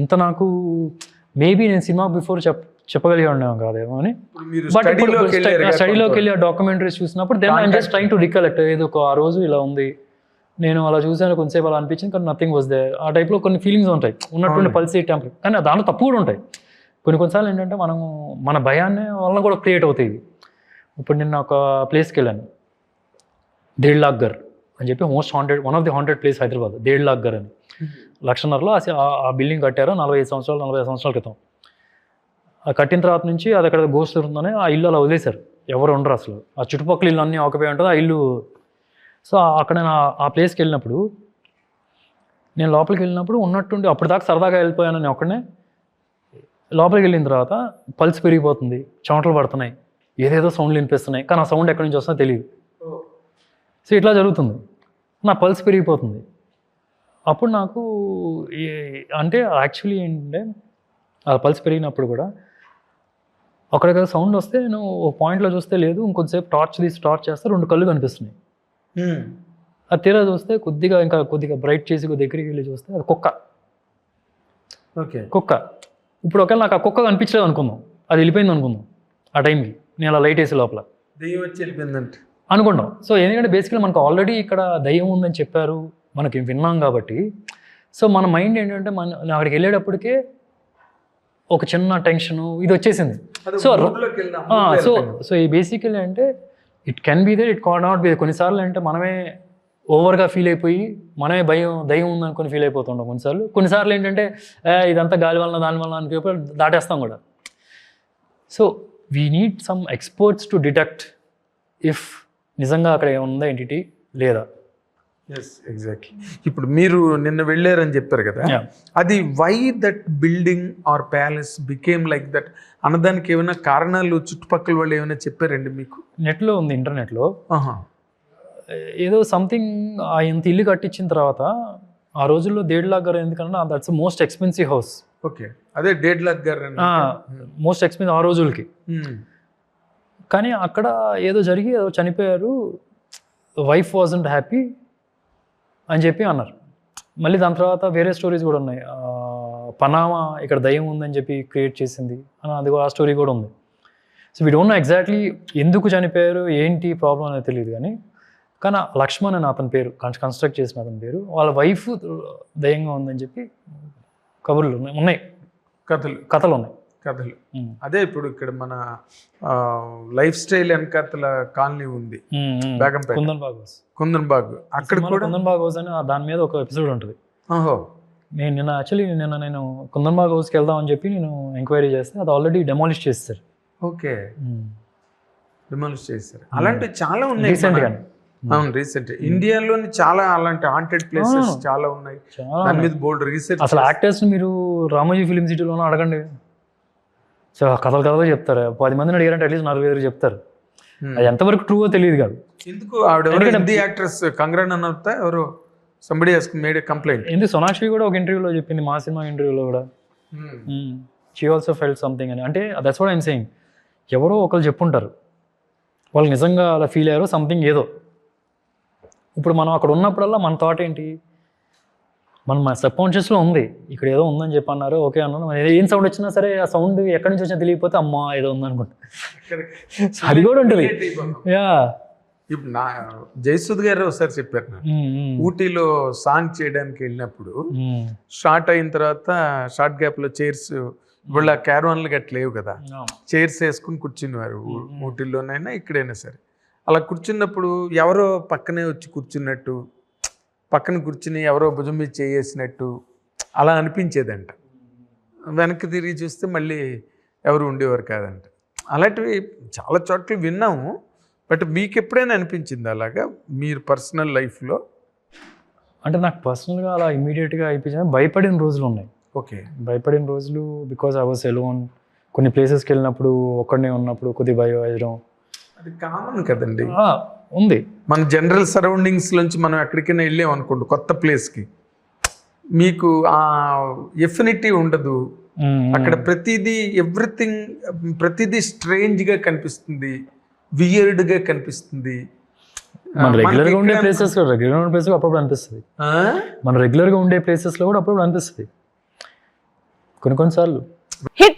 ఇంత నాకు మేబీ నేను సినిమా బిఫోర్ చెప్ చెప్పగలిగి ఉన్నాం కాదేమో అని. ఇప్పుడు బట్ స్టడీలోకి వెళ్ళారు స్టడీలోకి వెళ్ళి ఆ డాక్యుమెంటరీస్ చూసినప్పుడు then I'm just trying to recollect ఏదో ఒక ఆ రోజు ఇలా ఉంది. నేను అలా చూసాను కొంతసేపు అలా అనిపించింది కానీ నథింగ్ వాజ్ దే ఆ టైప్లో కొన్ని ఫీలింగ్స్ ఉంటాయి. ఉన్నటువంటి. పల్సీ టెంపర్ కానీ దాంట్లో తప్పు కూడా ఉంటాయి. కొన్ని కొన్నిసార్లు ఏంటంటే మనం మన భయాన్ని వలన కూడా క్రియేట్ అవుతాయి. ఇప్పుడు నిన్న ఒక ప్లేస్కి వెళ్ళాను. దేడ్ లాక్ గర్ అని చెప్పి most haunted one of the haunted place Hyderabad. దేడ్ లాక్ గర్ అని. లక్షన్నరలో ఆ- బిల్డింగ్ కట్టారు. నలభై ఐదు సంవత్సరాలు నలభై ఐదు సంవత్సరాల క్రితం. ఆ కట్టిన తర్వాత నుంచి అది అక్కడ గోస్ట్ ఉందని ఆ ఇల్లు అలా వదిలేశారు. ఎవరు ఉండరు అసలు. ఆ చుట్టుపక్కల ఇల్లు అన్నీ ఆకుపోయి ఉంటుంది ఆ ఇల్లు. సో అక్కడ నేను ఆ- ఆ ప్లేస్కి వెళ్ళినప్పుడు నేను లోపలికి వెళ్ళినప్పుడు ఉన్నట్టుండి అప్పుడు దాకా సరదాగా వెళ్ళిపోయాను నేను ఒక్కడనే. లోపలికి వెళ్ళిన తర్వాత పల్స్ పెరిగిపోతుంది చెమటలు పడుతున్నాయి ఏదేదో సౌండ్లు వినిపిస్తున్నాయి కానీ ఆ సౌండ్ ఎక్కడి నుంచి వస్తుందో తెలియదు సో ఇట్లా జరుగుతుంది. నా పల్స్ పెరిగిపోతుంది. అప్పుడు నాకు అంటే యాక్చువల్లీ ఏంటంటే ఆ పల్స్ పెరిగినప్పుడు కూడా అక్కడ సౌండ్ వస్తే నేను ఒక పాయింట్లో చూస్తే లేదు ఇంకొంతసేపు టార్చ్ తీసి టార్చ్ చేస్తే రెండు కళ్ళు కనిపిస్తున్నాయి. అది తీరా చూస్తే కొద్దిగా ఇంకా కొద్దిగా బ్రైట్ చేసి దగ్గరికి వెళ్ళి చూస్తే అది కుక్క. ఓకే. కుక్క. ఇప్పుడు ఒకవేళ నాకు ఆ కుక్క కనిపించలేదు అనుకుందాం. అది వెళ్ళిపోయింది అనుకుందాం. ఆ టైంకి నేను అలా లైట్ వేసి లోపల. దెయ్యం వచ్చి వెళ్ళిపోయిందంటే. అనుకుంటాం. సో ఎందుకంటే బేసికలీ మనకు ఆల్రెడీ ఇక్కడ దయ్యం ఉందని చెప్పారు. మనకి విన్నాం కాబట్టి. సో మన మైండ్ ఏంటంటే మన అక్కడికి వెళ్ళేటప్పటికే ఒక చిన్న టెన్షను ఇది వచ్చేసింది. సో సో సో ఈ బేసికలీ అంటే it can be there it can not be కొన్నిసార్లు అంటే మనమే ఓవర్గా ఫీల్ అయిపోయి మనమే భయం దయ్యం ఉందనుకొని ఫీల్ అయిపోతుంటాం కొన్నిసార్లు. కొన్నిసార్లు ఏంటంటే "ఏ, ఇదంతా గాలి వలన దాని వలన అని చెప్పి దాటేస్తాం కూడా. So we need some experts to detect if నిజంగా అక్కడ ఏముందా ఎంటిటీ లేదా. ఎస్ ఎగ్జాక్ట్లీ ఇప్పుడు మీరు నిన్న వెళ్ళారని చెప్పారు కదా. అది why that building or palace became like that అన్నదానికి ఏమైనా కారణాలు చుట్టుపక్కల వాళ్ళు ఏమైనా చెప్పారండి మీకు? నెట్లో ఉంది ఇంటర్నెట్లో ఆహా. ఏదో సంథింగ్ ఆ ఇంత ఇల్లు కట్టించిన తర్వాత ఆ రోజుల్లో దేడ్ లాగ్ గారు ఎందుకంటే that's most expensive house okay. అదే డేడ్ లక్ గారు. మోస్ట్ ఎక్స్పెన్సివ్ ఆ రోజులకి. Hmm. కానీ అక్కడ ఏదో జరిగి ఏదో చనిపోయారు. వైఫ్ వాజంట్ హ్యాపీ అని చెప్పి అన్నారు. మళ్ళీ దాని తర్వాత వేరే స్టోరీస్ కూడా ఉన్నాయి. పనామా ఇక్కడ దయ్యం ఉందని చెప్పి క్రియేట్ చేసింది అని అది కూడా ఆ స్టోరీ కూడా ఉంది. So we don't know exactly ఎందుకు చనిపోయారు ఏంటి ప్రాబ్లం అనేది తెలియదు కానీ కానీ లక్ష్మణ్ అని అతని పేరు కన్స్ట్రక్ట్ చేసిన అతని పేరు వాళ్ళ వైఫ్ దయ్యంగా ఉందని చెప్పి కబుర్లు ఉన్నాయి. ఉన్నాయి. కథలు. కథలు ఉన్నాయి. కథలు. అదే ఇప్పుడు ఇక్కడ మన లైఫ్ స్టైల్ వెనకతల కాలనీ ఉంది. బేగంపేట. కుందన్ కుందన్ బాగ్. అక్కడ కూడా కుందన్ బాగ్ హౌస్ అని దాని మీద ఒక ఎపిసోడ్ ఉంటుంది. ఓహో. నేను నిన్న యాక్చువల్లీ నిన్న నేను కుందన్ బాగ్ హౌస్కి వెళ్దాం అని చెప్పి నేను ఎంక్వైరీ చేస్తే అది ఆల్రెడీ డెమాలిష్ చేస్తారు ఓకే. డిమాలిష్ చేశారు అలాంటివి చాలా ఉన్నాయి అవును రీసెంట్ ఇండియాలోని చాలా అలాంటి హాంటెడ్ ప్లేసెస్. చాలా ఉన్నాయి. దాని మీద బోల్డ్ రీసెర్చ్ అసలు యాక్టర్స్ మీరు రామోజీ ఫిలిం సిటీలోనే అడగండి. సో కథలు కథలు చెప్తారు. పది మందిని అడిగారంటే అట్లీస్ట్ నలుగురు ఐదుగురు చెప్తారు. అది ఎంతవరకు ట్రూవో తెలియదు కాదు. ఎందుకు ఆవిడ ఎవరు ఎందుకంటే- హిందీ యాక్ట్రెస్ కంగ్రాన్ అన్నత ఎవరు? సంబడి మేడ్ కంప్లైంట్ ఎందుకు సోనాక్షి కూడా ఒక ఇంటర్వ్యూలో చెప్పింది మా సినిమా ఇంటర్వ్యూలో కూడా. షీ ఆల్సో ఫెల్ట్ సంథింగ్ అని. అంటే దట్స్ వాట్ ఐమ్ సెయింగ్ ఎవరో ఒకరు చెప్పుంటారు. వాళ్ళు నిజంగా అలా ఫీల్ అయ్యారో సంథింగ్ ఏదో. ఇప్పుడు మనం అక్కడ ఉన్నప్పుడల్లా మన థాట్ ఏంటి? మనం మన సబ్ కాన్షియస్లో ఉంది. ఇక్కడ ఏదో ఉందని చెప్పి అన్నారు ఓకే అన్నాను. ఏం సౌండ్ వచ్చినా సరే ఆ సౌండ్ ఎక్కడి నుంచి వచ్చినా తెలియకపోతే అమ్మా ఏదో ఉందనుకుంటా. అది కూడా ఉంటుంది. యా ఇప్పుడు నా జయసుద్ గారు ఒకసారి చెప్పారు ఊటీలో సాంగ్ చేయడానికి వెళ్ళినప్పుడు షార్ట్ అయిన తర్వాత షార్ట్ గ్యాప్లో చైర్స్ ఇవాళ క్యారవాన్లు గట్ల లేవు కదా. చైర్స్ వేసుకుని కూర్చునేవారు ఊటీలోనైనా ఇక్కడైనా సరే. అలా కూర్చున్నప్పుడు ఎవరో పక్కనే వచ్చి కూర్చున్నట్టు పక్కన కూర్చుని ఎవరో భుజం మీద చేయేసినట్టు అలా అనిపించేదంట. వెనక్కి తిరిగి చూస్తే మళ్ళీ ఎవరు ఉండేవారు కాదంట. అలాంటివి చాలా చోట్ల విన్నాము బట్ మీకు ఎప్పుడైనా అనిపించింది అలాగా? మీరు పర్సనల్ లైఫ్లో? అంటే నాకు పర్సనల్గా అలా ఇమీడియట్గా అయిపోయింది భయపడిన రోజులు ఉన్నాయి. ఓకే. భయపడిన రోజులు బికాజ్ ఐ వాస్ ఎలోన్ కొన్ని ప్లేసెస్కి వెళ్ళినప్పుడు ఒక్కడనే ఉన్నప్పుడు కొద్దిగా భయం వేయడం. అది కామన్ కదండి. ఉంది. మన జనరల్ సరౌండింగ్స్ నుంచి మనం ఎక్కడికైనా వెళ్ళాం అనుకోండి కొత్త ప్లేస్కి మీకు ఆ ఎఫినిటీ ఉండదు. అక్కడ ప్రతిదీ ఎవ్రీథింగ్ ప్రతిదీ స్ట్రేంజ్గా కనిపిస్తుంది. వియర్డ్గా కనిపిస్తుంది. మన మనకి రెగ్యులర్గా ఉండే ప్లేసెస్ రెగ్యులర్ ఉండే ప్లేస్ అప్పుడప్పుడు అనిపిస్తుంది? మన రెగ్యులర్గా ఉండే ప్లేసెస్లో కూడా అప్పుడప్పుడు అనిపిస్తుంది. కొన్ని కొన్నిసార్లు హిట్